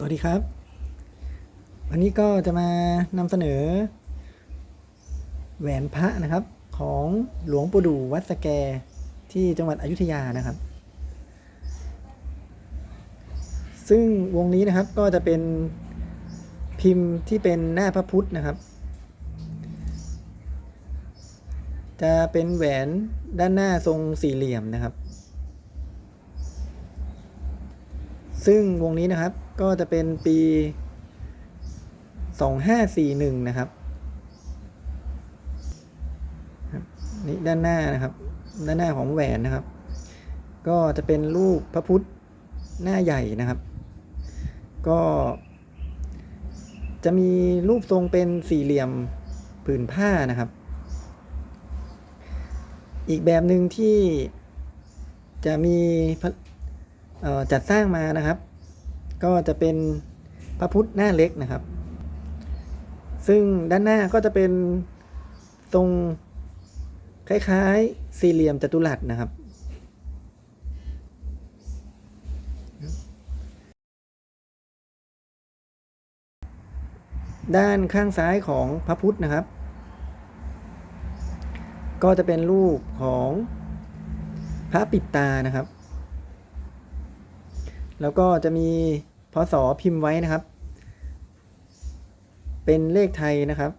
สวัสดีครับ วันนี้ก็จะมานำเสนอ แหวนพระนะครับ ของหลวงปู่ดูวัดสแกที่จังหวัดอยุธยานะครับ ซึ่งวงนี้นะครับก็จะเป็นพิมพ์ที่เป็นหน้าพระพุทธนะครับ จะเป็นแหวนด้านหน้าทรงสี่เหลี่ยมนะครับ ซึ่งวงนี้นะครับก็จะเป็นปี 2541 นะครับครับนี่ด้านหน้านะครับ ด้านหน้าของแหวนนะครับ ก็จะเป็นรูปพระพุทธหน้าใหญ่นะครับ ก็ จะมีรูปทรงเป็นสี่เหลี่ยมผืนผ้านะครับ อีกแบบหนึ่งที่จะมีพระ จัดสร้างมานะครับ ก็จะเป็นพระพุทธหน้าเล็กนะครับ ซึ่งด้านหน้าก็จะเป็นทรงคล้ายๆ สี่เหลี่ยมจัตุรัสนะครับด้านข้างซ้ายของพระพุทธนะครับ ก็จะเป็นรูปของพระปิดตานะครับ แล้วก็จะมีพศพิมพ์ไว้นะครับ เป็นเลขไทยนะครับ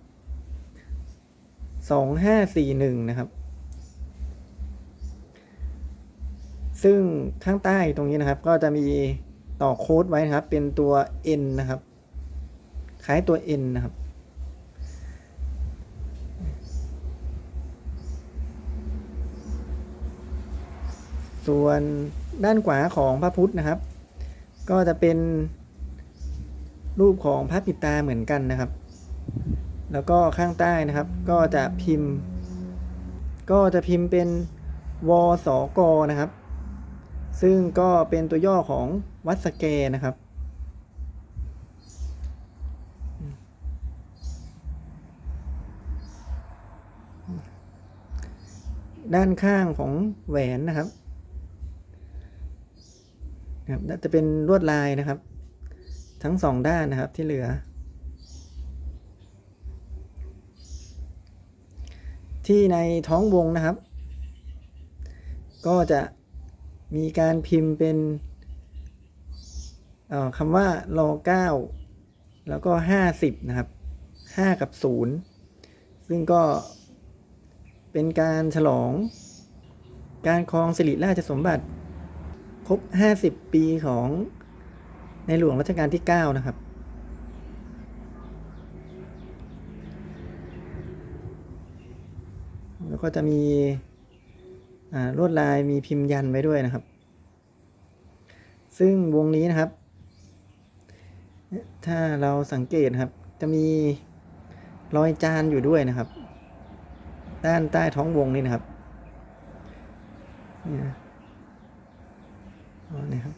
สองห้าสี่หนึ่งนะครับ ซึ่งข้างใต้ตรงนี้นะครับ ก็จะมีต่อโค้ดไว้นะครับ เป็นตัว N นะครับ คล้ายตัว N นะครับส่วนด้านขวาของพระพุทธนะครับ ก็จะเป็นรูปของพระปิดตาเหมือนกันนะครับ แล้วก็ข้างใต้นะครับ ก็จะพิมพ์ ก็จะพิมพ์เป็นวสกนะครับ ซึ่งก็เป็นตัวย่อของวัดสแกนะครับด้านข้างของแหวนนะครับ นะครับจะเป็นลวดลายนะครับ ทั้งสองด้านนะครับที่เหลือ ที่ในท้องวงนะครับ ก็จะมีการพิมพ์เป็นออคำว่ารอเก้าแล้วก็ห้าสิบนะครับห้ากับศูนย์ซึ่งก็เป็นการฉลองการครองสิริราชสมบัติ ครบ 50 ปีของในหลวงรัชกาลที่ 9 นะครับ แล้วก็จะมีลวดลายมีพิมพ์ยันไว้ด้วยนะครับ ซึ่งวงนี้นะครับ ถ้าเราสังเกตครับ จะมีรอยจานอยู่ด้วยนะครับ ด้านใต้ท้องวงนี่นะครับ นี่ครับ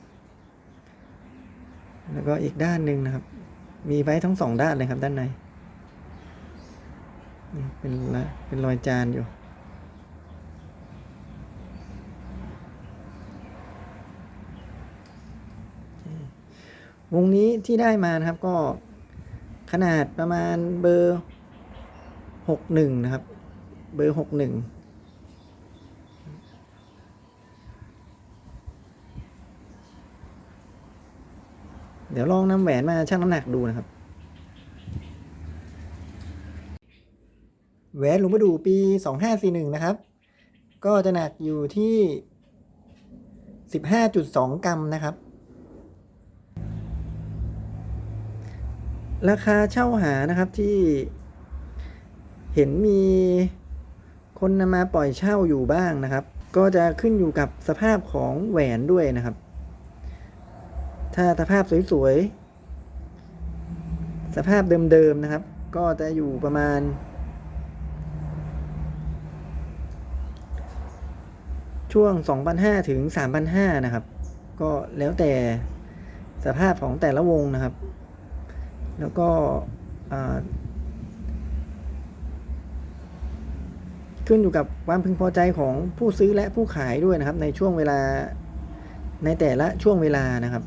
แล้วก็อีกด้านหนึ่งนะครับ มีไว้ทั้งสองด้านเลยครับ ด้านในนี่เป็นละเป็นรอยจานอยู่วงนี้ที่ได้มานะครับก็ขนาดประมาณเบอร์หกหนึ่งนะครับ เบอร์หกหนึ่ง เดี๋ยวลองนำแหวนมาชั่งน้ำหนักดูนะครับ แหวนหลวงปู่ดูปี2541นะครับ ก็จะหนักอยู่ที่15.2กรัมนะครับ ราคาเช่าหานะครับที่เห็นมีคนนำมาปล่อยเช่าอยู่บ้างนะครับ ก็จะขึ้นอยู่กับสภาพของแหวนด้วยนะครับ ถ้าสภาพสวยๆ สภาพเดิมๆนะครับ ก็จะอยู่ประมาณ ช่วง 2,500 ถึง 3,500 นะครับ ก็แล้วแต่สภาพของแต่ละวงนะครับ แล้วก็ขึ้นอยู่กับความพึงพอใจของผู้ซื้อและผู้ขายด้วยนะครับ ในช่วงเวลาในแต่ละช่วงเวลานะครับ